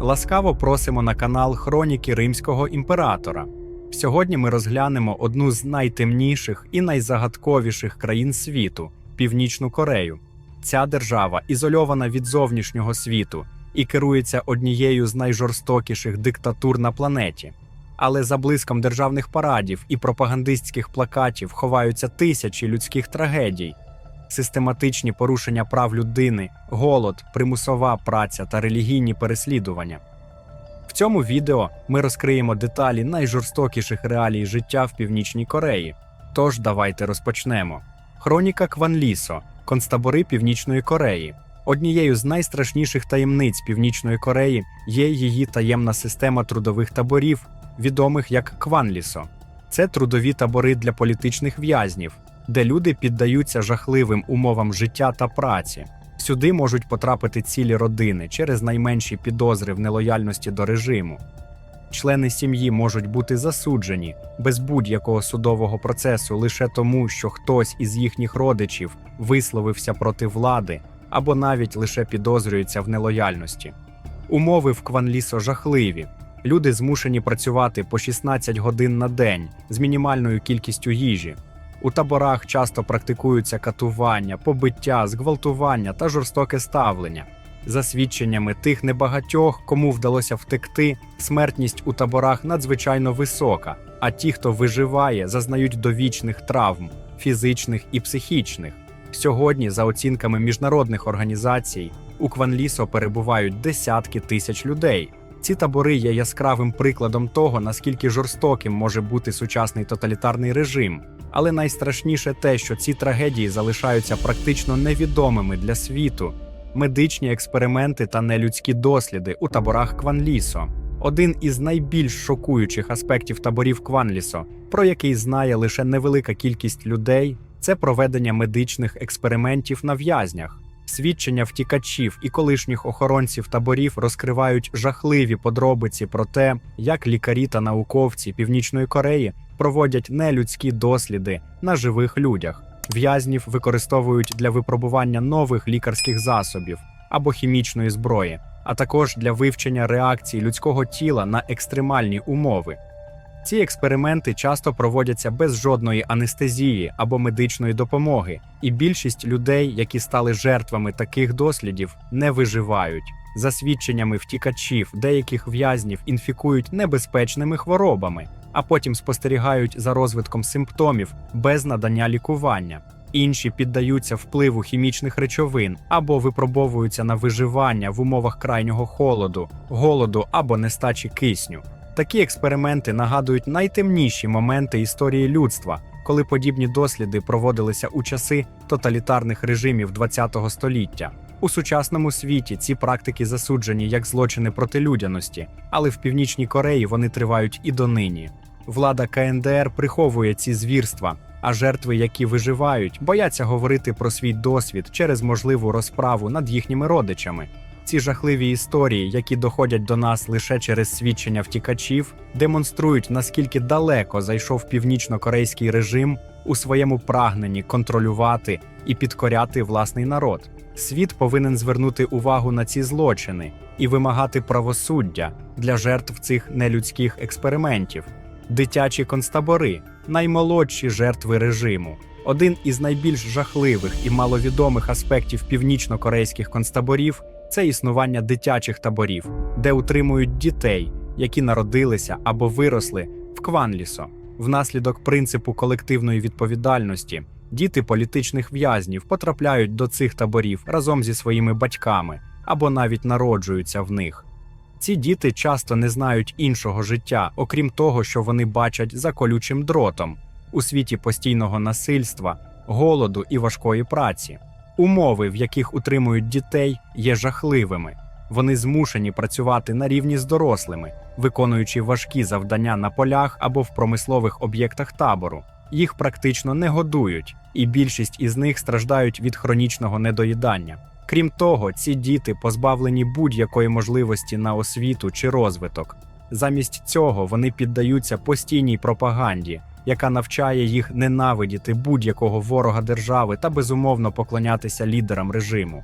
Ласкаво просимо на канал Хроніки Римського імператора. Сьогодні ми розглянемо одну з найтемніших і найзагадковіших країн світу Північну Корею. Ця держава ізольована від зовнішнього світу і керується однією з найжорстокіших диктатур на планеті. Але за блиском державних парадів і пропагандистських плакатів ховаються тисячі людських трагедій, систематичні порушення прав людини, голод, примусова праця та релігійні переслідування. В цьому відео ми розкриємо деталі найжорстокіших реалій життя в Північній Кореї. Тож давайте розпочнемо. Хроніка Кванлісо концтабори Північної Кореї. Однією з найстрашніших таємниць Північної Кореї є її таємна система трудових таборів, відомих як Кванлісо. Це трудові табори для політичних в'язнів, де люди піддаються жахливим умовам життя та праці. Сюди можуть потрапити цілі родини через найменші підозри в нелояльності до режиму. Члени сім'ї можуть бути засуджені без будь-якого судового процесу лише тому, що хтось із їхніх родичів висловився проти влади або навіть лише підозрюється в нелояльності. Умови в Кванлісо жахливі. Люди змушені працювати по 16 годин на день з мінімальною кількістю їжі. У таборах часто практикуються катування, побиття, зґвалтування та жорстоке ставлення. За свідченнями тих небагатьох, кому вдалося втекти, смертність у таборах надзвичайно висока, а ті, хто виживає, зазнають довічних травм фізичних і психічних. Сьогодні, за оцінками міжнародних організацій, у Кванлісо перебувають десятки тисяч людей. Ці табори є яскравим прикладом того, наскільки жорстоким може бути сучасний тоталітарний режим. Але найстрашніше те, що ці трагедії залишаються практично невідомими для світу. Медичні експерименти та нелюдські досліди у таборах Кванлісо. Один із найбільш шокуючих аспектів таборів Кванлісо, про який знає лише невелика кількість людей, це проведення медичних експериментів на в'язнях. Свідчення втікачів і колишніх охоронців таборів розкривають жахливі подробиці про те, як лікарі та науковці Північної Кореї проводять нелюдські досліди на живих людях. В'язнів використовують для випробування нових лікарських засобів або хімічної зброї, а також для вивчення реакцій людського тіла на екстремальні умови. Ці експерименти часто проводяться без жодної анестезії або медичної допомоги, і більшість людей, які стали жертвами таких дослідів, не виживають. За свідченнями втікачів, деяких в'язнів інфікують небезпечними хворобами, а потім спостерігають за розвитком симптомів без надання лікування. Інші піддаються впливу хімічних речовин або випробовуються на виживання в умовах крайнього холоду, голоду або нестачі кисню. Такі експерименти нагадують найтемніші моменти історії людства, коли подібні досліди проводилися у часи тоталітарних режимів ХХ століття. У сучасному світі ці практики засуджені як злочини проти людяності, але в Північній Кореї вони тривають і донині. Влада КНДР приховує ці звірства, а жертви, які виживають, бояться говорити про свій досвід через можливу розправу над їхніми родичами. Ці жахливі історії, які доходять до нас лише через свідчення втікачів, демонструють наскільки далеко зайшов північно-корейський режим у своєму прагненні контролювати і підкоряти власний народ. Світ повинен звернути увагу на ці злочини і вимагати правосуддя для жертв цих нелюдських експериментів. Дитячі концтабори наймолодші жертви режиму. Один із найбільш жахливих і маловідомих аспектів північно-корейських концтаборів це існування дитячих таборів, де утримують дітей, які народилися або виросли в Кванлісо. Внаслідок принципу колективної відповідальності діти політичних в'язнів потрапляють до цих таборів разом зі своїми батьками або навіть народжуються в них. Ці діти часто не знають іншого життя, окрім того, що вони бачать за колючим дротом у світі постійного насильства, голоду і важкої праці. Умови, в яких утримують дітей, є жахливими. Вони змушені працювати на рівні з дорослими, виконуючи важкі завдання на полях або в промислових об'єктах табору. Їх практично не годують, і більшість із них страждають від хронічного недоїдання. Крім того, ці діти позбавлені будь-якої можливості на освіту чи розвиток. Замість цього вони піддаються постійній пропаганді, яка навчає їх ненавидіти будь-якого ворога держави та безумовно поклонятися лідерам режиму.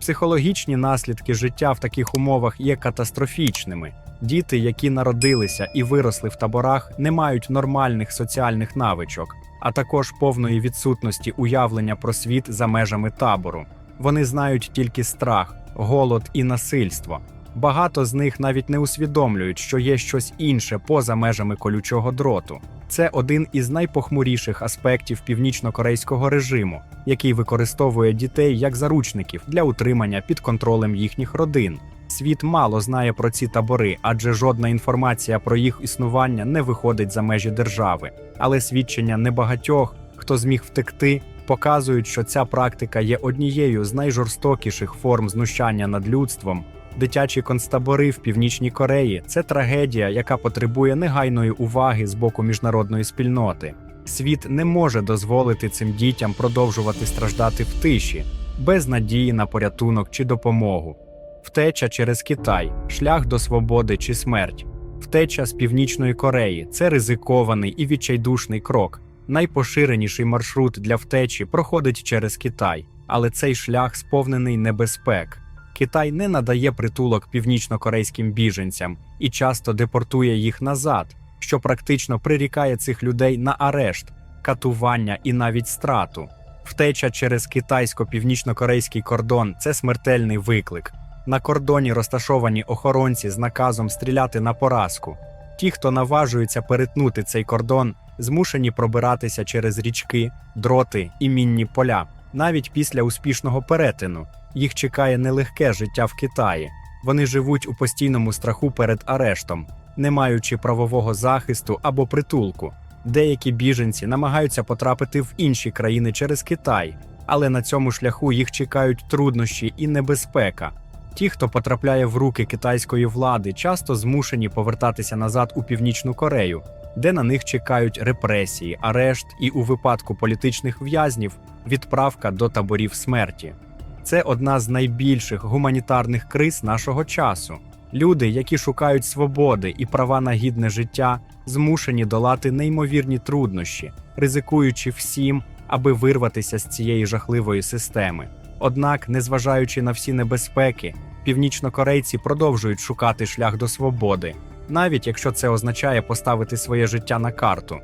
Психологічні наслідки життя в таких умовах є катастрофічними. Діти, які народилися і виросли в таборах, не мають нормальних соціальних навичок, а також повної відсутності уявлення про світ за межами табору. Вони знають тільки страх, голод і насильство. Багато з них навіть не усвідомлюють, що є щось інше поза межами колючого дроту. Це один із найпохмуріших аспектів північно-корейського режиму, який використовує дітей як заручників для утримання під контролем їхніх родин. Світ мало знає про ці табори, адже жодна інформація про їх існування не виходить за межі держави. Але свідчення небагатьох, хто зміг втекти, показують, що ця практика є однією з найжорстокіших форм знущання над людством. Дитячі концтабори в північній Кореї це трагедія, яка потребує негайної уваги з боку міжнародної спільноти. Світ не може дозволити цим дітям продовжувати страждати в тиші, без надії на порятунок чи допомогу. Втеча через Китай, шлях до свободи чи смерть. Втеча з Північної Кореї це ризикований і відчайдушний крок. Найпоширеніший маршрут для втечі проходить через Китай, але цей шлях сповнений небезпек. Китай не надає притулок північно-корейським біженцям і часто депортує їх назад, що практично прирікає цих людей на арешт, катування і навіть страту. Втеча через китайсько-північно-корейський кордон це смертельний виклик. На кордоні розташовані охоронці з наказом стріляти на поразку. Ті, хто наважується перетнути цей кордон, змушені пробиратися через річки, дроти і мінні поля. Навіть після успішного перетину їх чекає нелегке життя в Китаї. Вони живуть у постійному страху перед арештом, не маючи правового захисту або притулку. Деякі біженці намагаються потрапити в інші країни через Китай, але на цьому шляху їх чекають труднощі і небезпека. Ті, хто потрапляє в руки китайської влади, часто змушені повертатися назад у Північну Корею, де на них чекають репресії, арешт і, у випадку політичних в'язнів, відправка до таборів смерті. Це одна з найбільших гуманітарних криз нашого часу. Люди, які шукають свободи і права на гідне життя, змушені долати неймовірні труднощі, ризикуючи всім, аби вирватися з цієї жахливої системи. Однак, незважаючи на всі небезпеки, північнокорейці продовжують шукати шлях до свободи, навіть якщо це означає поставити своє життя на карту.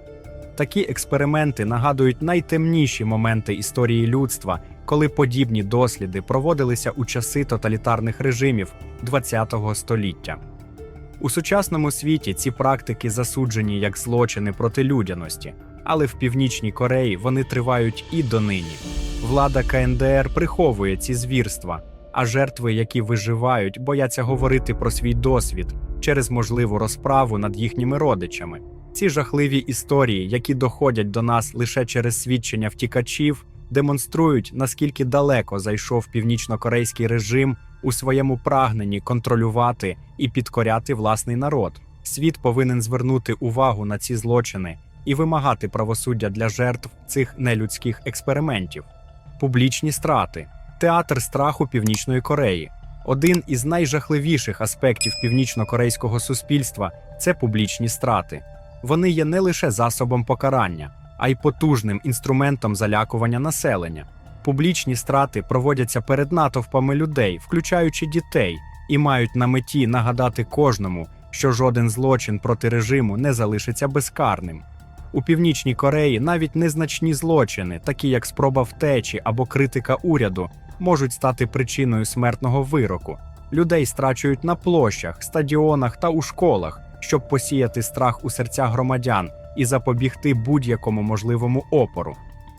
Такі експерименти нагадують найтемніші моменти історії людства, коли подібні досліди проводилися у часи тоталітарних режимів ХХ століття. У сучасному світі ці практики засуджені як злочини проти людяності, але в Північній Кореї вони тривають і донині. Влада КНДР приховує ці звірства, а жертви, які виживають, бояться говорити про свій досвід через можливу розправу над їхніми родичами. Ці жахливі історії, які доходять до нас лише через свідчення втікачів, демонструють, наскільки далеко зайшов північно-корейський режим у своєму прагненні контролювати і підкоряти власний народ. Світ повинен звернути увагу на ці злочини і вимагати правосуддя для жертв цих нелюдських експериментів. Публічні страти, театр страху Північної Кореї. Один із найжахливіших аспектів північно-корейського суспільства це публічні страти. Вони є не лише засобом покарання, а й потужним інструментом залякування населення. Публічні страти проводяться перед натовпами людей, включаючи дітей, і мають на меті нагадати кожному, що жоден злочин проти режиму не залишиться безкарним. У Північній Кореї навіть незначні злочини, такі як спроба втечі або критика уряду, можуть стати причиною смертного вироку. Людей страчують на площах, стадіонах та у школах, щоб посіяти страх у серця громадян і запобігти будь-якому можливому опору.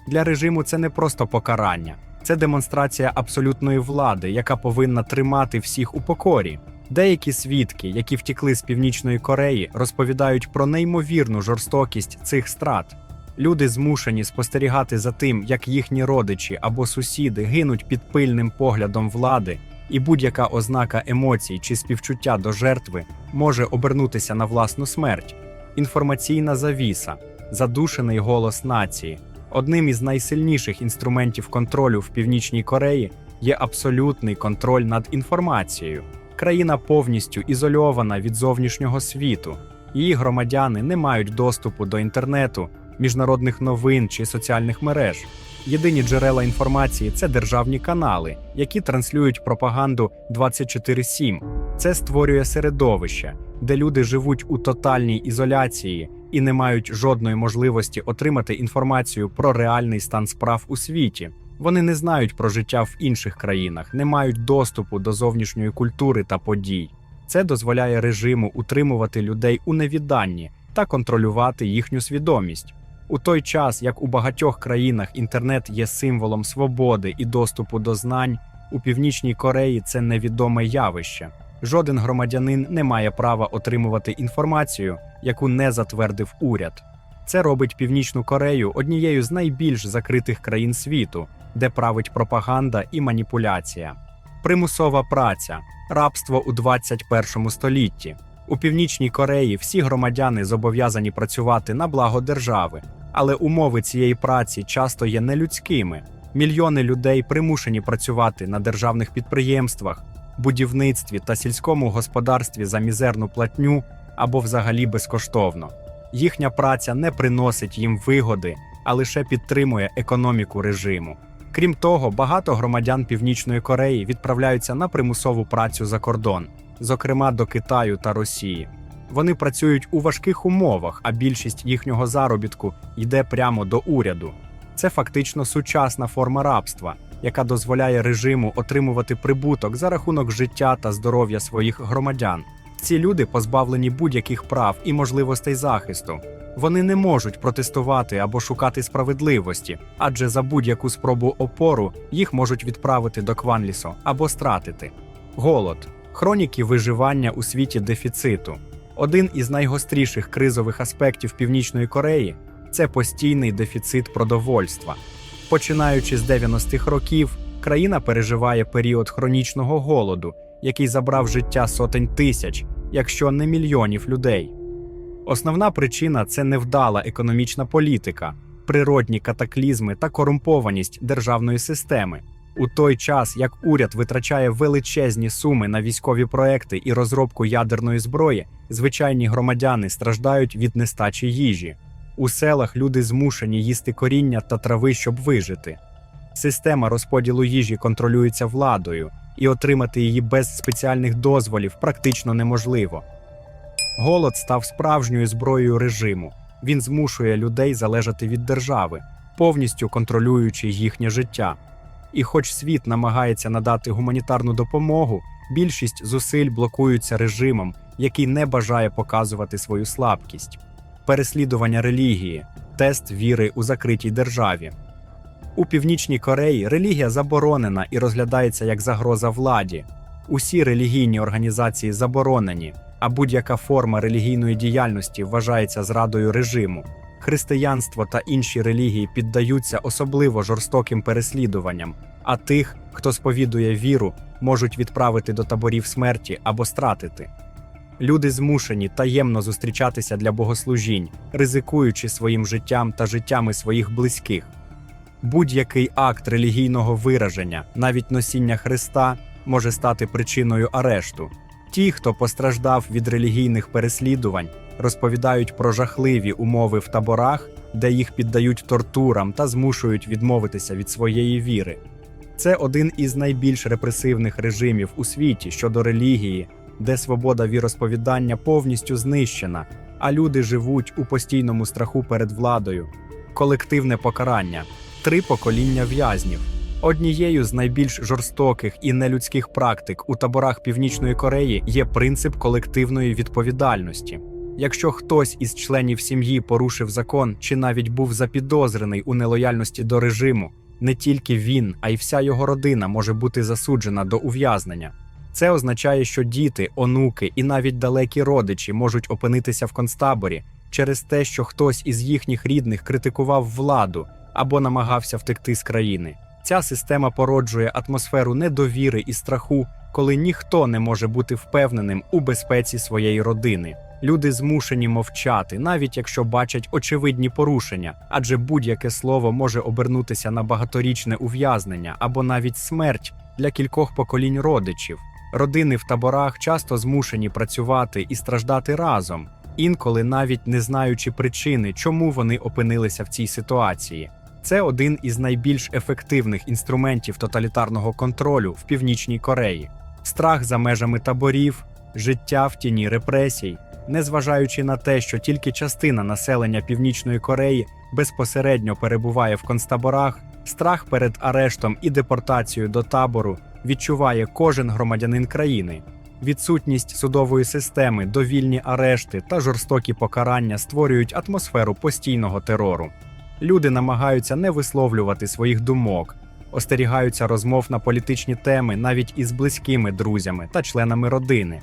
Для режиму це не просто покарання, це демонстрація абсолютної влади, яка повинна тримати всіх у покорі. Деякі свідки, які втікли з північної Кореї, розповідають про неймовірну жорстокість цих страт. Люди змушені спостерігати за тим, як їхні родичі або сусіди гинуть під пильним поглядом влади, і будь-яка ознака емоцій чи співчуття до жертви може обернутися на власну смерть. Інформаційна завіса, задушений голос нації. Одним із найсильніших інструментів контролю в Північній Кореї є абсолютний контроль над інформацією. Країна повністю ізольована від зовнішнього світу. Її громадяни не мають доступу до інтернету, міжнародних новин чи соціальних мереж. Єдині джерела інформації це державні канали, які транслюють пропаганду 24/7. Це створює середовище, де люди живуть у тотальній ізоляції і не мають жодної можливості отримати інформацію про реальний стан справ у світі. Вони не знають про життя в інших країнах, не мають доступу до зовнішньої культури та подій. Це дозволяє режиму утримувати людей у невідданні та контролювати їхню свідомість. У той час, як у багатьох країнах інтернет є символом свободи і доступу до знань, у Північній Кореї це невідоме явище. Жоден громадянин не має права отримувати інформацію, яку не затвердив уряд. Це робить Північну Корею однією з найбільш закритих країн світу, де править пропаганда і маніпуляція. Примусова праця, рабство у 21 столітті. У Північній Кореї всі громадяни зобов'язані працювати на благо держави, але умови цієї праці часто є нелюдськими. Мільйони людей примушені працювати на державних підприємствах, будівництві та сільському господарстві за мізерну платню або взагалі безкоштовно. Їхня праця не приносить їм вигоди, а лише підтримує економіку режиму. Крім того, багато громадян Північної Кореї відправляються на примусову працю за кордон, зокрема до Китаю та Росії. Вони працюють у важких умовах, а більшість їхнього заробітку йде прямо до уряду. Це фактично сучасна форма рабства, яка дозволяє режиму отримувати прибуток за рахунок життя та здоров'я своїх громадян. Ці люди позбавлені будь-яких прав і можливостей захисту. Вони не можуть протестувати або шукати справедливості, адже за будь-яку спробу опору їх можуть відправити до Кванлісо або стратити. Голод хроніки виживання у світі дефіциту. Один із найгостріших кризових аспектів Північної Кореї це постійний дефіцит продовольства. Починаючи з 90-х років, країна переживає період хронічного голоду, який забрав життя сотень тисяч, якщо не мільйонів людей. Основна причина це невдала економічна політика, природні катаклізми та корумпованість державної системи. У той час, як уряд витрачає величезні суми на військові проекти і розробку ядерної зброї, звичайні громадяни страждають від нестачі їжі. У селах люди змушені їсти коріння та трави, щоб вижити. Система розподілу їжі контролюється владою, і отримати її без спеціальних дозволів практично неможливо. Голод став справжньою зброєю режиму. Він змушує людей залежати від держави, повністю контролюючи їхнє життя. І хоч світ намагається надати гуманітарну допомогу, більшість зусиль блокуються режимом, який не бажає показувати свою слабкість. Переслідування релігії, тест віри у закритій державі. У Північній Кореї релігія заборонена і розглядається як загроза владі. Усі релігійні організації заборонені, а будь-яка форма релігійної діяльності вважається зрадою режиму. Християнство та інші релігії піддаються особливо жорстоким переслідуванням, а тих, хто сповідує віру, можуть відправити до таборів смерті або стратити. Люди змушені таємно зустрічатися для богослужінь, ризикуючи своїм життям та життями своїх близьких. Будь-який акт релігійного вираження, навіть носіння Христа, може стати причиною арешту. Ті, хто постраждав від релігійних переслідувань, розповідають про жахливі умови в таборах, де їх піддають тортурам та змушують відмовитися від своєї віри. Це один із найбільш репресивних режимів у світі щодо релігії, де свобода віросповідання повністю знищена, а люди живуть у постійному страху перед владою. Колективне покарання три покоління в'язнів. Однією з найбільш жорстоких і нелюдських практик у таборах Північної Кореї є принцип колективної відповідальності. Якщо хтось із членів сім'ї порушив закон чи навіть був запідозрений у нелояльності до режиму, не тільки він, а й вся його родина може бути засуджена до ув'язнення. Це означає, що діти, онуки і навіть далекі родичі можуть опинитися в концтаборі через те, що хтось із їхніх рідних критикував владу або намагався втекти з країни. Ця система породжує атмосферу недовіри і страху, коли ніхто не може бути впевненим у безпеці своєї родини. Люди змушені мовчати, навіть якщо бачать очевидні порушення, адже будь-яке слово може обернутися на багаторічне ув'язнення або навіть смерть для кількох поколінь родичів. Родини в таборах часто змушені працювати і страждати разом, інколи навіть не знаючи причини, чому вони опинилися в цій ситуації. Це один із найбільш ефективних інструментів тоталітарного контролю в Північній Кореї. Страх за межами таборів, життя в тіні репресій, незважаючи на те, що тільки частина населення Північної Кореї безпосередньо перебуває в концтаборах, страх перед арештом і депортацією до табору відчуває кожен громадянин країни. Відсутність судової системи, довільні арешти та жорстокі покарання створюють атмосферу постійного терору. Люди намагаються не висловлювати своїх думок, остерігаються розмов на політичні теми навіть із близькими друзями та членами родини.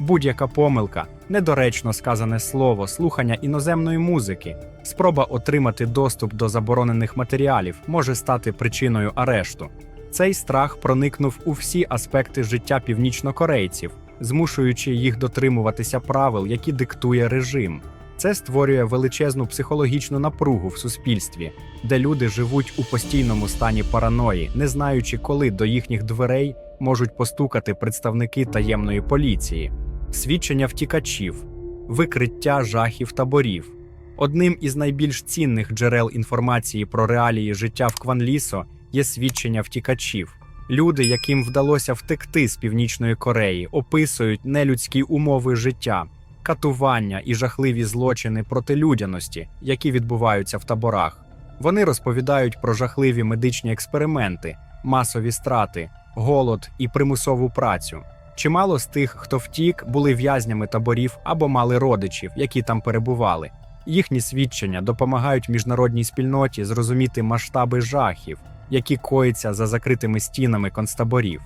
Будь-яка помилка, недоречно сказане слово, слухання іноземної музики, спроба отримати доступ до заборонених матеріалів може стати причиною арешту. Цей страх проникнув у всі аспекти життя північнокорейців, змушуючи їх дотримуватися правил, які диктує режим. Це створює величезну психологічну напругу в суспільстві, де люди живуть у постійному стані параної, не знаючи, коли до їхніх дверей можуть постукати представники таємної поліції, свідчення втікачів, викриття жахів таборів. Одним із найбільш цінних джерел інформації про реалії життя в Кванлісо є свідчення втікачів. Люди, яким вдалося втекти з північної Кореї, описують нелюдські умови життя, катування і жахливі злочини проти людяності, які відбуваються в таборах. Вони розповідають про жахливі медичні експерименти, масові страти, голод і примусову працю. Чимало з тих, хто втік, були в'язнями таборів або мали родичів, які там перебували. Їхні свідчення допомагають міжнародній спільноті зрозуміти масштаби жахів, які коїться за закритими стінами концтаборів.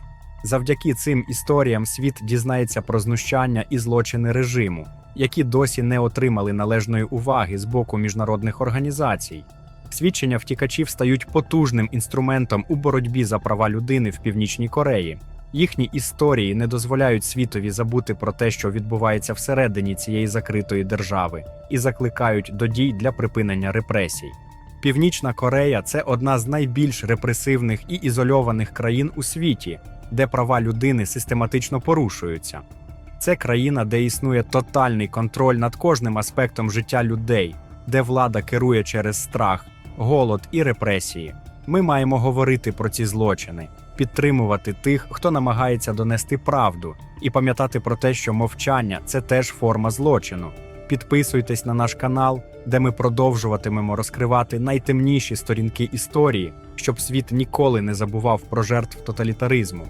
Завдяки цим історіям світ дізнається про знущання і злочини режиму, які досі не отримали належної уваги з боку міжнародних організацій. Свідчення втікачів стають потужним інструментом у боротьбі за права людини в Північній Кореї. Їхні історії не дозволяють світові забути про те, що відбувається всередині цієї закритої держави, і закликають до дій для припинення репресій. Північна Корея це одна з найбільш репресивних і ізольованих країн у світі, де права людини систематично порушуються. Це країна, де існує тотальний контроль над кожним аспектом життя людей, де влада керує через страх, голод і репресії. Ми маємо говорити про ці злочини, підтримувати тих, хто намагається донести правду, і пам'ятати про те, що мовчання це теж форма злочину. Підписуйтесь на наш канал, де ми продовжуватимемо розкривати найтемніші сторінки історії, щоб світ ніколи не забував про жертв тоталітаризму.